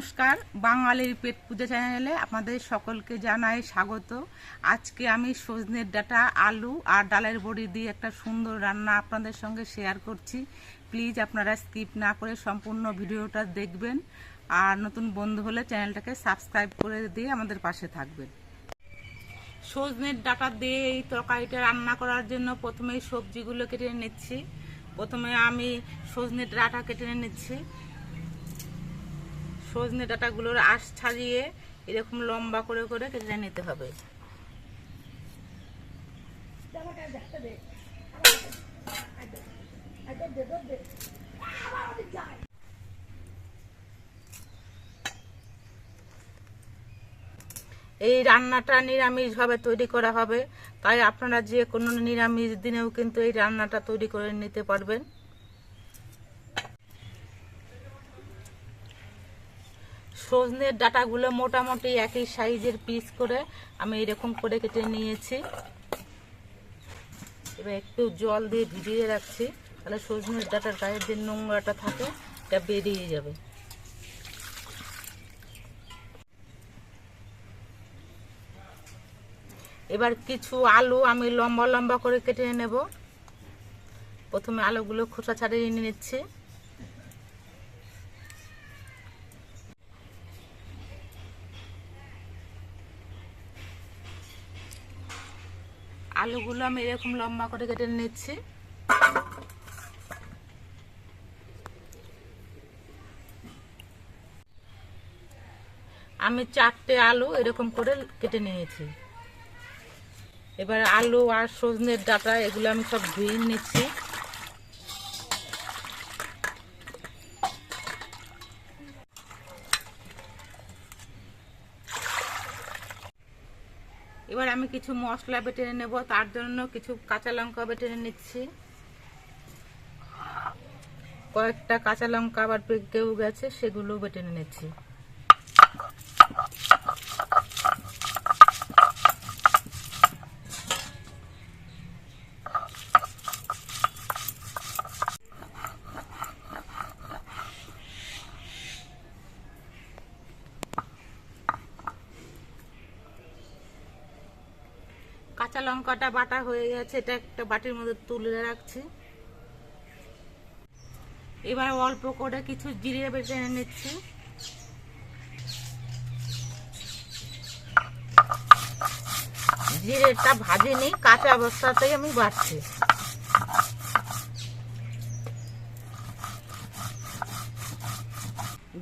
নমস্কার, বাঙালির পেট পূজা চ্যানেলে আপনাদের সকলকে জানাই স্বাগত। আজকে আমি সজনের ডাটা, আলু আর ডালের বড়ি দিয়ে একটা সুন্দর রান্না আপনাদের সঙ্গে শেয়ার করছি। প্লিজ আপনারা স্কিপ না করে সম্পূর্ণ ভিডিওটা দেখবেন আর নতুন বন্ধু হলে চ্যানেলটাকে সাবস্ক্রাইব করে দিয়ে আমাদের পাশে থাকবেন। সজনের ডাটা দিয়ে এই তরকারিটা রান্না করার জন্য প্রথমে সবজিগুলো কেটে নিচ্ছি। প্রথমে আমি সজনের ডাটা কেটে নিচ্ছি। সজনে ডাঁটাগুলোর আঁশ ছাড়িয়ে এরকম লম্বা করে করে কেটে নিতে হবে। এই রান্নাটা নিরামিষভাবে তৈরি করা হবে, তাই আপনারা যে কোনো নিরামিষ দিনেও কিন্তু এই রান্নাটা তৈরি করে নিতে পারবেন। সজনের ডাটাগুলো মোটামুটি একই সাইজের পিস করে আমি এরকম করে কেটে নিয়েছি। এবার একটু জল দিয়ে ভিজিয়ে রাখছি, তাহলে সজনের ডাটার গায়ের যে নোংরাটা থাকে, এটা বেরিয়ে যাবে। এবার কিছু আলু আমি লম্বা লম্বা করে কেটে নেব। প্রথমে আলুগুলো খোসা ছাড়িয়ে নিচ্ছি। আলুগুলো আমি এরকম লম্বা করে কেটে নিচ্ছি। আমি চারটে আলু এরকম করে কেটে নিয়েছি। এবার আলু আর সজনের ডাটা, এগুলো আমি সব ধুয়ে নিচ্ছি। এবার আমি কিছু মশলা বেটে নেব, তার জন্য কিছু কাঁচা লঙ্কা বেটে নিচ্ছি। কয়েকটা কাঁচা লঙ্কা আবার পেকেও গেছে, সেগুলো বেটে নিচ্ছি। কাঁচা লঙ্কাটা বাটা হয়ে গেছে, এটা একটা বাটির মধ্যে তুলে রাখছি। এবার অল্প করে কিছু জিরে বেটে নিচ্ছি। জিরেটা ভাজিনি কাঁচা অবস্থাতেই আমি বাড়ছি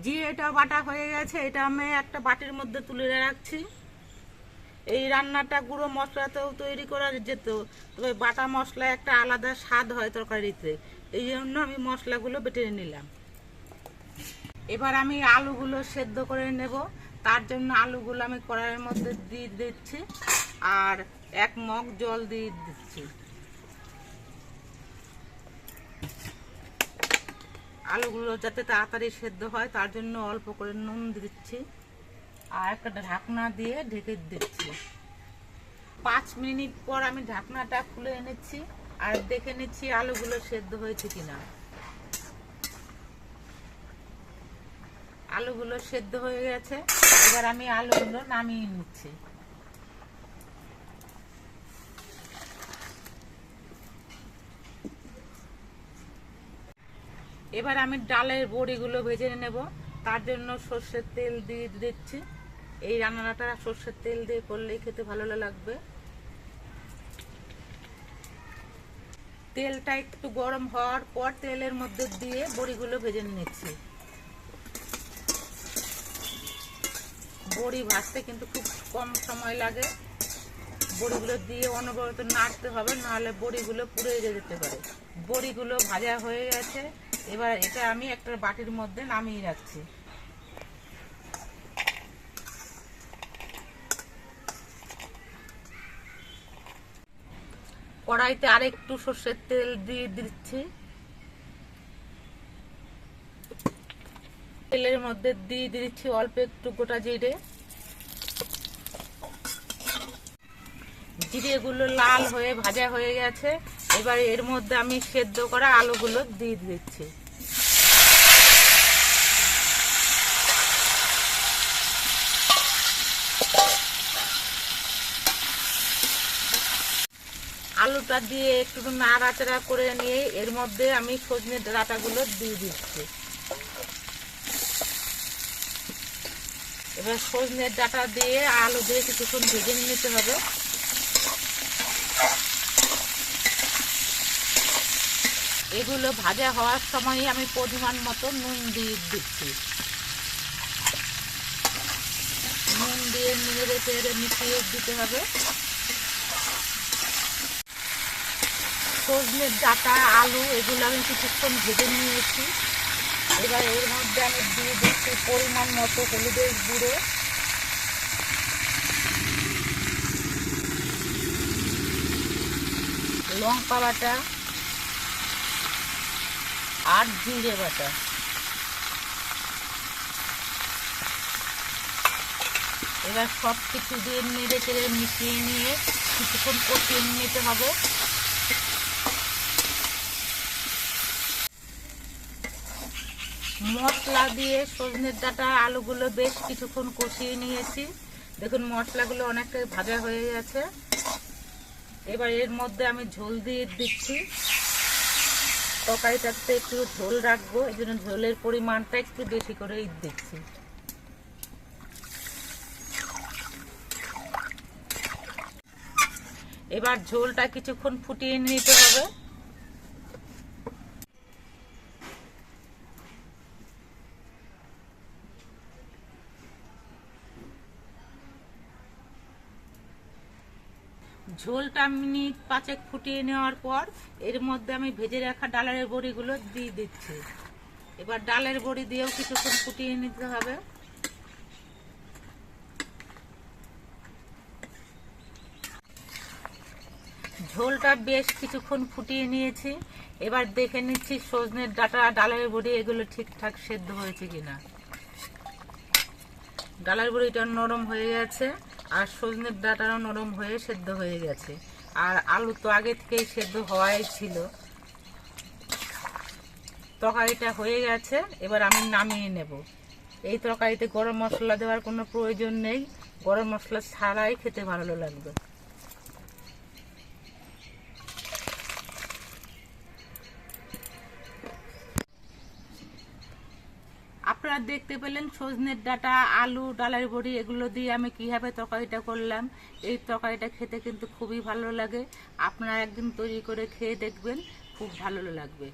জিরেটা বাটা হয়ে গেছে, এটা আমি একটা বাটির মধ্যে তুলে রাখছি। এই রান্নাটা গুঁড়ো মশলাতেও তৈরি করা যেত, তবে বাটা মশলা একটা আলাদা স্বাদ হয় তরকারিতে। এই জন্য আমি মশলাগুলো বেটে নিলাম। এবার আমি আলুগুলো সেদ্ধ করে নেব। তার জন্য আলুগুলো আমি কড়াইয়ের মধ্যে দিয়ে দিচ্ছি আর এক মগ জল দিয়ে দিচ্ছি। আলুগুলো যাতে তাড়াতাড়ি সেদ্ধ হয়, তার জন্য অল্প করে নুন দিচ্ছি। আর একটা ঢাকনা দিয়ে ঢেকে দিচ্ছি। পাঁচ মিনিট পর আমি ঢাকনাটা খুলে এনেছি আর দেখে নিচ্ছি আলুগুলো সেদ্ধ হয়েছে কিনা। আলুগুলো সেদ্ধ হয়ে গেছে, এবার আমি আলুগুলো নামিয়ে নিচ্ছি। এবার আমি ডালের বড়িগুলো ভেজে নেব, তার জন্য সর্ষের তেল দিয়ে দিচ্ছি। এই রান্নাটা সর্ষের তেল দিয়ে করলেই খেতে ভালো লাগবে। তেলটা একটু গরম হওয়ার পর তেলের মধ্যে দিয়ে বড়িগুলো ভেজে নিচ্ছি বড়ি ভাজতে কিন্তু খুব কম সময় লাগে। বড়িগুলো দিয়ে অনবরত নাড়তে হবে, নাহলে বড়িগুলো পুড়ে যেতে পারে। বড়িগুলো ভাজা হয়ে গেছে। এবার এটা আমি একটা বাটির মধ্যে নামিয়ে রাখছি। কড়াইতে আরেকটু সর্ষের তেল দিয়ে দিচ্ছি। তেলের মধ্যে দিয়ে দিচ্ছি অল্প একটু গোটা জিরে। জিরেগুলো লাল হয়ে ভাজা হয়ে গেছে। এবার এর মধ্যে আমি সেদ্ধ করা আলুগুলো দিয়ে দিচ্ছি। আলুটা দিয়ে একটু নাড়াচাড়া করে নিয়ে এর মধ্যে আমি সজনে ডাঁটাগুলো দিয়ে দিচ্ছি। এবার সজনের ডাঁটা দিয়ে আলু দিয়ে কিছুক্ষণ ভেজে নিতে হবে। এগুলো ভাজা হওয়ার সময় আমি পরিমাণ মতো নুন দিয়ে দিচ্ছি। নুন দিয়ে নেড়ে চেড়ে মিশিয়ে দিতে হবে। সজনের ডাটা, আলু, এগুলো আমি কিছুক্ষণ ভেজে নিয়েছি। এবার এর মধ্যে আমি দিয়ে দিচ্ছি পরিমাণ মতো হলুদের গুঁড়ো। লঙ্কা বাটা আর জিরে বাটা। এবার সব কিছু দিয়ে নেড়ে চেড়ে মিশিয়ে নিয়ে কিছুক্ষণ কষিয়ে নিতে হবে। মশলা দিয়ে সজনের ডাঁটা, আলুগুলো বেশ কিছুক্ষণ কষিয়ে নিয়েছি। দেখুন, মশলাগুলো অনেকটাই ভাজা হয়ে গেছে। এবার এর মধ্যে আমি ঝোল দিয়ে দিচ্ছি। তরকারিটাতে একটু ঝোল রাখব, এই জন্য ঝোলের পরিমাণটা একটু বেশি করেই দিচ্ছি। এবার ঝোলটা কিছুক্ষণ ফুটিয়ে নিতে হবে। ঝোলটা মিনিট পাঁচেক ফুটিয়ে নেওয়ার পর এর মধ্যে আমি ভেজে রাখা ডালের বড়িগুলো দিয়ে দিচ্ছি। এবার ডালের বড়ি দিয়েও কিছুক্ষণ ফুটিয়ে নিতে হবে। ঝোলটা বেশ কিছুক্ষণ ফুটিয়ে নিয়েছি। এবার দেখে নিচ্ছি সজনের ডাটা, ডালের বড়ি, এগুলো ঠিকঠাক সেদ্ধ হয়েছে কিনা। ডালের বড়িটা নরম হয়ে গেছে। আর সজনের ডাটাও নরম হয়ে সেদ্ধ হয়ে গেছে। আর আলু তো আগে থেকেই সেদ্ধ হওয়াই ছিল। তরকারিটা হয়ে গেছে, এবার আমি নামিয়ে নেব। এই তরকারিতে গরম মশলা দেওয়ার কোনো প্রয়োজন নেই। গরম মশলা ছাড়াই খেতে ভালো লাগবে। আপনারা দেখতে পেলেন সজনের ডাটা, আলু, ডালের বড়ি, এগুলো দিয়ে আমি কীভাবে তরকারিটা করলাম। এই তরকারিটা খেতে কিন্তু খুবই ভালো লাগে। আপনারা একদিন তৈরি করে খেয়ে দেখবেন, খুব ভালো লাগবে।